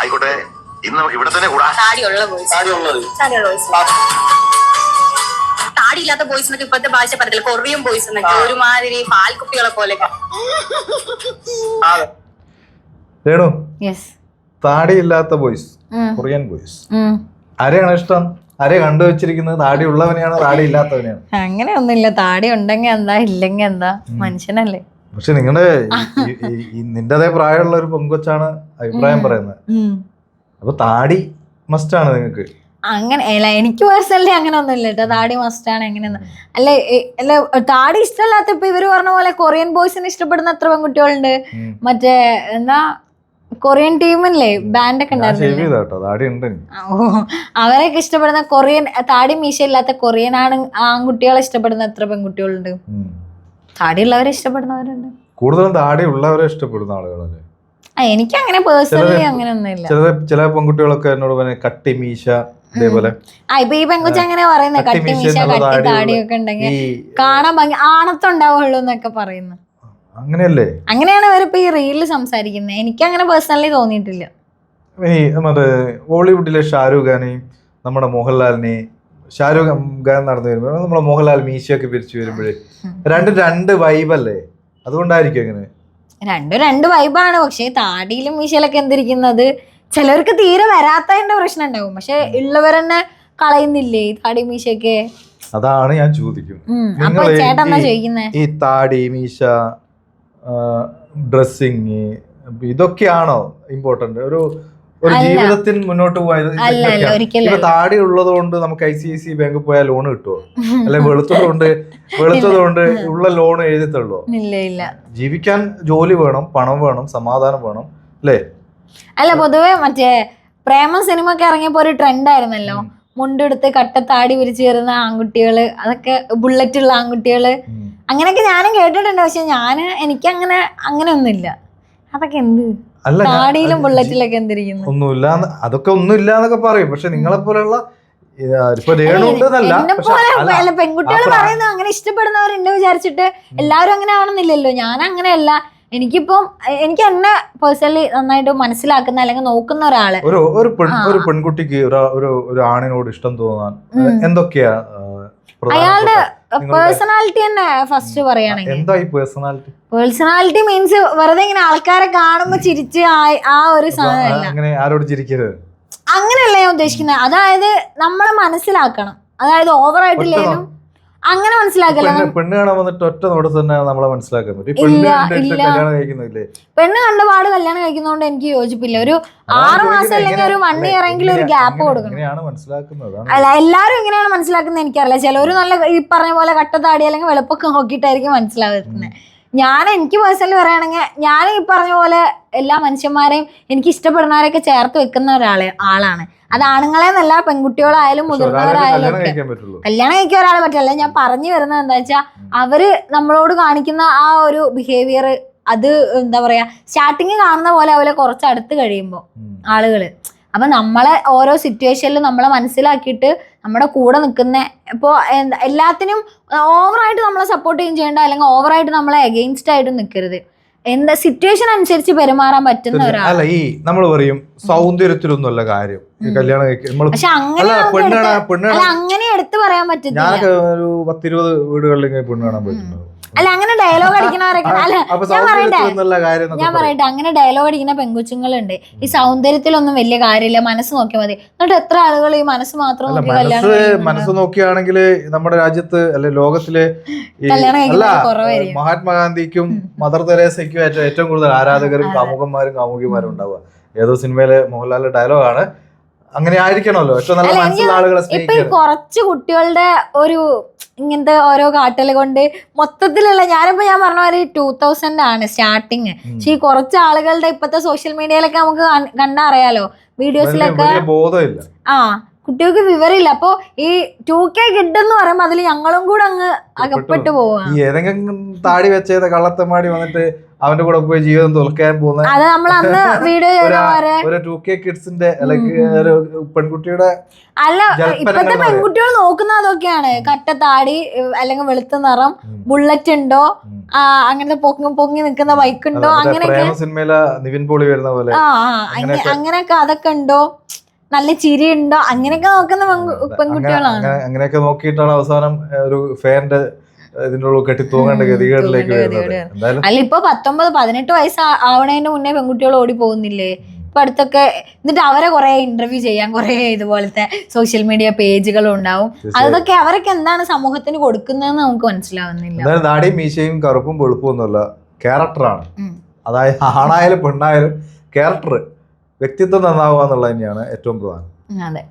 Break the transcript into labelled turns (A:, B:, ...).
A: ആയിക്കോട്ടെ. ഇന്ന് നമുക്ക് ഇവിടെ തന്നെ കൂടാ.
B: താടിയുള്ള ബോയ്സ് താടിയുള്ള ബോയ്സ് താടി ഇല്ലാത്ത ബോയ്സ് എന്നൊക്കെ ഇപ്പോഴത്തെ ഭാഷ പറയത്തില്ല? കൊറിയൻ ബോയ്സ് എന്നൊക്കെ. ഒരുമാതിരി പാൽക്കുപ്പികളെ
C: അതെ
D: രേണു
E: യെസ്
D: താടിയില്ലാത്ത ബോയ്സ് കൊറിയൻ ബോയ്സ് ആരെയാണ് ഇഷ്ടം? ആരെ കണ്ടുവച്ചിരിക്കുന്നത് താടി ഉള്ളവനെയാണോ താടി ഇല്ലാത്തവനെയാണോ
E: അങ്ങനെ ഒന്നുമില്ല താടി ഉണ്ടെങ്കി എന്താ? ഇല്ലെങ്കി എന്താ? മനുഷ്യനല്ലേ.
D: പക്ഷെ നിങ്ങളുടെ നിന്റെ അതേ പ്രായമുള്ള ഒരു പൊങ്കൊച്ചാണ് അഭിപ്രായം പറയുന്നത്. അപ്പൊ താടി മസ്റ്റ് ആണ് നിങ്ങൾക്ക്
E: അങ്ങനെ അല്ല എനിക്ക് പേഴ്സണലി അങ്ങനെ ഒന്നുമില്ല കേട്ടോ. താടി മസ്റ്റ് ആണ് അല്ല അല്ലെ അല്ല താടി ഇഷ്ടമല്ലാത്ത ഇപ്പൊ ഇവർ പറഞ്ഞ പോലെ കൊറിയൻ ബോയ്സിന് ഇഷ്ടപ്പെടുന്ന എത്ര പെൺകുട്ടികളുണ്ട്. മറ്റേ എന്താ കൊറിയൻ ടീമില്ലേ ബാൻഡൊക്കെ ഉണ്ടായിരുന്നു അവരൊക്കെ. ഇഷ്ടപ്പെടുന്ന കൊറിയൻ താടി മീശ ഇല്ലാത്ത കൊറിയൻ ആണ് ആൺകുട്ടികളെ ഇഷ്ടപ്പെടുന്ന എത്ര പെൺകുട്ടികളുണ്ട്. താടിയുള്ളവരെ ഇഷ്ടപ്പെടുന്നവരുണ്ട്.
D: കൂടുതലും താടിയുള്ളവരെ ഇഷ്ടപ്പെടുന്ന ആളുകളല്ലേ?
E: എനിക്ക് അങ്ങനെ പേഴ്സണലി അങ്ങനെ ഒന്നുമില്ല
D: ചില ചില പെൺകുട്ടികളൊക്കെ എന്നോട് പറഞ്ഞ കട്ടി മീശ ഇതേപോലെ.
E: ആ ഇപ്പൊ ഈ പെങ്കുച്ച അങ്ങനെ പറയുന്നത്
D: കട്ടി മീശ
E: കട്ടി താടിയൊക്കെ ഉണ്ടെങ്കിൽ കാണാൻ ഭംഗി ആണത്തുണ്ടാവുള്ളൂ എന്നൊക്കെ പറയുന്നു.
D: അങ്ങനെയല്ലേ?
E: അങ്ങനെയാണ് ഇവരിപ്പോ ഈ റീലിൽ സംസാരിക്കുന്നത്. എനിക്ക് അങ്ങനെ പേഴ്സണലി തോന്നിയിട്ടില്ല.
D: മറ്റേ ഹോളിവുഡിലെ ഷാരൂഖ് ഖാനെയും നമ്മുടെ മോഹൻലാലിനെയും ഷാരൂഖ് ഖാൻ നടന്നു വരുമ്പോൾ നമ്മളെ മോഹൻലാൽ മീശയൊക്കെ പിരിച്ചു വരുമ്പോഴേ. രണ്ട് രണ്ട് വൈബല്ലേ അതുകൊണ്ടായിരിക്കും അങ്ങനെ.
E: രണ്ടും രണ്ട് വൈബാണ് പക്ഷേ താടിയിലും മീശയിലൊക്കെ എന്തിരിക്കുന്നത്? ചിലർക്ക് തീരെ വരാത്തതിന്റെ പ്രശ്നം ഉണ്ടാവും പക്ഷെ ഉള്ളവരെന്നെ കളയുന്നില്ലേ ഈ താടി മീശയൊക്കെ?
D: അതാണ് ഞാൻ ചോദിക്കും. ഈ താടി മീശ ഡ്രസ്സിങ് ഇതൊക്കെയാണോ ഇമ്പോർട്ടന്റ് ഒരു ഒരു
E: ജീവിതത്തിന്
D: ജീവിതത്തിൽ മുന്നോട്ട് പോയത്. ഇപ്പൊ താടി ഉള്ളതുകൊണ്ട് നമുക്ക് ഐ സി ഐ സി ബാങ്കിൽ പോയാൽ ലോൺ കിട്ടുമോ അല്ലെ വെളുത്തതുകൊണ്ട് വെളുത്തതുകൊണ്ട് വെളുത്തത് കൊണ്ട് ഉള്ള ലോൺ എഴുതിത്തുള്ളൂ ജീവിക്കാൻ ജോലി വേണം പണം വേണം സമാധാനം വേണം അല്ലേ?
E: അല്ല പൊതുവെ മറ്റേ പ്രേമ സിനിമ ഒക്കെ ഇറങ്ങിയപ്പോ ഒരു ട്രെൻഡ് ആയിരുന്നല്ലോ. മുണ്ടെടുത്ത് കട്ടത്താടി വിരിച്ചു വരുന്ന ആൺകുട്ടികൾ അതൊക്കെ ബുള്ളറ്റ് ഉള്ള ആൺകുട്ടികൾ. അങ്ങനെയൊക്കെ ഞാനും കേട്ടിട്ടുണ്ട് പക്ഷെ ഞാൻ എനിക്ക് അങ്ങനെ അങ്ങനെ ഒന്നുമില്ല അതൊക്കെ എന്ത്?
D: അല്ല
E: താടിയിലും ബുള്ളറ്റിലൊക്കെ എന്തിരിക്കുന്നു?
D: ഒന്നുമില്ല അതൊക്കെ ഒന്നുമില്ല എന്നൊക്കെ പറയും. പക്ഷെ നിങ്ങളെ പോലെയുള്ള
E: പെൺകുട്ടികൾ പറയുന്നത് അങ്ങനെ ഇഷ്ടപ്പെടുന്നവരുണ്ട് വിചാരിച്ചിട്ട് എല്ലാവരും അങ്ങനെ ആവണമെന്നില്ലല്ലോ. ഞാൻ അങ്ങനെയല്ല എനിക്കിപ്പം എനിക്ക് എന്നെ പേഴ്സണലി നന്നായിട്ട് മനസ്സിലാക്കുന്ന അല്ലെങ്കിൽ നോക്കുന്ന ഒരാൾ.
D: ഒരു ഒരു ഒരു പെൺകുട്ടിക്ക് ഒരു ഒരു ആണിനോട് ഇഷ്ടം തോന്നാൻ. എന്തൊക്കെയാ
E: അയാളുടെ പേഴ്സണാലിറ്റി തന്നെ ഫസ്റ്റ് പറയുകയാണെങ്കിൽ.
D: എന്താ ഈ പേഴ്സണാലിറ്റി
E: പേഴ്സണാലിറ്റി മീൻസ് വെറുതെ ഇങ്ങനെ ആൾക്കാരെ കാണുമ്പോ ചിരിച്ച് ആ- ഒരു സാധനമല്ല
D: അങ്ങനെ ആരോട് ചിരിക്കരുത്.
E: അങ്ങനെയല്ല ഞാൻ ഉദ്ദേശിക്കുന്നത് അതായത് നമ്മളെ മനസ്സിലാക്കണം. അതായത് ഓവർ ആയിട്ടില്ലേലും അങ്ങനെ മനസ്സിലാക്കില്ല.
D: പെണ്ണ് കണ്ട കാണാൻ വന്നിട്ട് ഒറ്റ നോട്ടത്തിൽ തന്നെ നമ്മളെ മനസ്സിലാക്കാൻ പറ്റും ഈ
E: ഇല്ല,
D: പെണ്ണ് കണ്ടിട്ട്
E: ഇല്ല.
D: കല്യാണം
E: കഴിക്കുന്നോണ്ട് കഴിക്കുന്നതുകൊണ്ട് എനിക്ക് യോജിപ്പില്ല. ഒരു ആറ് മാസം. അല്ലെങ്കിൽ ഒരു വൺ ഇയർ എങ്കിലും ഒരു ഗ്യാപ്പ് കൊടുക്കണം.
D: മനസ്സിലാക്കുന്നത്?
E: അല്ല എല്ലാരും എങ്ങനെയാണ് മനസ്സിലാക്കുന്നത് എനിക്കറിയില്ല. ചിലവര് നല്ല ഈ പറഞ്ഞ പോലെ കട്ടത്താടി അല്ലെങ്കിൽ വെളുപ്പൊക്കെ നോക്കിയിട്ടായിരിക്കും മനസ്സിലാവുന്നത്. ഞാൻ എനിക്ക് പേഴ്സണലി പറയുകയാണെങ്കിൽ ഞാൻ ഈ പറഞ്ഞ പോലെ എല്ലാ മനുഷ്യന്മാരെയും എനിക്ക് ഇഷ്ടപ്പെടുന്നവരൊക്കെ ചേർത്ത് വെക്കുന്ന ഒരാളെ ആളാണ്. അത് ആണുങ്ങളെ
D: എന്നല്ല പെൺകുട്ടികളായാലും
E: മുതിർന്നവരായാലും
D: കല്യാണം കഴിക്കാൻ
E: ഒരാളെ പറ്റില്ല ഞാൻ പറഞ്ഞു വരുന്നത് എന്താ വെച്ചാൽ അവർ നമ്മളോട് കാണിക്കുന്ന ആ ഒരു ബിഹേവിയർ അത് എന്താ പറയാ സ്റ്റാർട്ടിങ് കാണുന്ന പോലെ അവരെ കുറച്ച് അടുത്ത് കഴിയുമ്പോൾ. ആളുകൾ. അപ്പൊ നമ്മളെ ഓരോ സിറ്റുവേഷനിലും നമ്മളെ മനസ്സിലാക്കിയിട്ട് നമ്മുടെ കൂടെ നിൽക്കുന്ന ഇപ്പോൾ എല്ലാത്തിനും ഓവറായിട്ട് നമ്മളെ സപ്പോർട്ട് ചെയ്യും ചെയ്യേണ്ട അല്ലെങ്കിൽ ഓവറായിട്ട് നമ്മളെ അഗെയിൻസ്റ്റ് ആയിട്ട് നിൽക്കരുത്. എന്താ സിറ്റുവേഷൻ അനുസരിച്ച് പെരുമാറാൻ പറ്റുന്ന ഒരാൾ
D: അല്ല ഈ നമ്മൾ പറയും സൗന്ദര്യത്തിലൊന്നുമല്ല കാര്യം. കല്യാണം
E: പക്ഷെ അങ്ങനെ എടുത്ത് പറയാൻ പറ്റുന്നില്ല
D: ഞാനൊക്കെ ഒരു പത്തിരുപത് വീടുകളിൽ പെണ്ണ് കാണാൻ പോയിട്ടുണ്ടാവും.
E: അല്ല അങ്ങനെ ഡയലോഗ് അടിക്കുന്നവരൊക്കെ അല്ല ഞാൻ പറയട്ടെ. ഞാൻ. പറയട്ടെ. അങ്ങനെ ഡയലോഗ് അടിക്കുന്ന പെങ്കുച്ചുങ്ങളുണ്ട് ഈ സൗന്ദര്യത്തിലൊന്നും വലിയ കാര്യമില്ല. മനസ്സ് നോക്കിയാൽ മതി. എന്നിട്ട് എത്ര ആളുകൾ ഈ മനസ്സ് മാത്രം
D: മനസ്സ്? മനസ്സ് നോക്കിയാണെങ്കിൽ നമ്മുടെ രാജ്യത്ത് അല്ലെ ലോകത്തിലെ മഹാത്മാഗാന്ധിക്കും മദർ തെരേസയ്ക്കും ഏറ്റവും കൂടുതൽ ആരാധകരും കാമുകന്മാരും കാമുകിമാരും ഉണ്ടാവുക. ഏതോ സിനിമയിലെ മോഹൻലാലിന്റെ ഡയലോഗാണ് അങ്ങനെ ആയിരിക്കണമല്ലോ. ഏറ്റവും നല്ല മനസ്സിലുള്ള ആളുകളെ
E: കുറച്ച് കുട്ടികളുടെ ഒരു ഇങ്ങനത്തെ ഓരോ കാട്ടൽ കൊണ്ട് മൊത്തത്തിലുള്ള ഞാനിപ്പോ ഞാൻ പറഞ്ഞ പോലെ ടൂ തൗസൻഡ് ആണ് സ്റ്റാർട്ടിങ് പക്ഷെ ഈ കുറച്ച് ആളുകളുടെ ഇപ്പത്തെ സോഷ്യൽ മീഡിയയിലൊക്കെ നമുക്ക്
D: കണ്ടറിയാലോ.
E: വീഡിയോസിലൊക്കെ ആ കുട്ടികൾക്ക് വിവരമില്ല. അപ്പൊ ഈ ടു കെ കിഡ് എന്ന് പറയുമ്പോ അതിൽ ഞങ്ങളും കൂടെ അങ്ങ് അകപ്പെട്ടു പോവാം
D: ഈ ഏതെങ്കിലും താടി വെച്ചത് കള്ളത്തമാടി വന്നിട്ട് അവന്റെ കൂടെ പോയി ജീവിതം തുലക്കാൻ പോകുന്ന
E: അത് നമ്മൾ അന്ന് വീഡിയോ ചെയ്ത പോലെ.
D: ഒരു ടു കെ കിഡ്സിന്റെ അല്ലെങ്കിൽ ഒരു പെൺകുട്ടിയുടെ
E: അല്ല ഇപ്പത്തെ പെൺകുട്ടികൾ നോക്കുന്ന അതൊക്കെയാണ്. കട്ട താടി അല്ലെങ്കിൽ വെളുത്ത നിറം ബുള്ളറ്റ് ഉണ്ടോ. അങ്ങനത്തെ പൊങ്ങി പൊങ്ങി നിൽക്കുന്ന ബൈക്ക് ഉണ്ടോ? അങ്ങനെയൊക്കെ.
D: സിനിമയിലെ നിവിൻ പോളി വരുന്ന പോലെ.
E: അങ്ങനെയൊക്കെ അതൊക്കെ ഉണ്ടോ? നല്ല ചിരി ഉണ്ടോ അങ്ങനെയൊക്കെ നോക്കുന്ന പെൺകുട്ടികളാണ്.
D: അങ്ങനെയൊക്കെ നോക്കിയിട്ടാണ് അവസാനം ഒരു ഫാനിന്റെ ഇതിന്റെ കെട്ടി തൂങ്ങേണ്ട
E: ഉം,
D: ഗതികേടിലേക്ക് വരുന്നത്.
E: അല്ല ഇപ്പൊ പത്തൊമ്പത് പതിനെട്ട് വയസ്സ് ആവണേന്റെ മുന്നേ പെൺകുട്ടികൾ ഓടി പോകുന്നില്ലേ? ഇപ്പൊ അടുത്തൊക്കെ എന്നിട്ട് അവരെ കുറെ ഇന്റർവ്യൂ ചെയ്യാൻ കുറെ ഇതുപോലത്തെ സോഷ്യൽ മീഡിയ പേജുകളും ഉണ്ടാവും. അതൊക്കെ അവരൊക്കെ എന്താണ് സമൂഹത്തിന് കൊടുക്കുന്നതെന്ന് നമുക്ക് മനസ്സിലാവുന്നില്ല.
D: നാടിയും മീശയും കറുപ്പും വെളുപ്പും ഒന്നുമല്ല ക്യാരക്ടറാണ് അതായത് ആണായാലും പെണ്ണായാലും ക്യാരക്ടർ വ്യക്തിത്വം നന്നാവുക എന്നുള്ളത് തന്നെയാണ് ഏറ്റവും പ്രധാനം.
E: അതെ.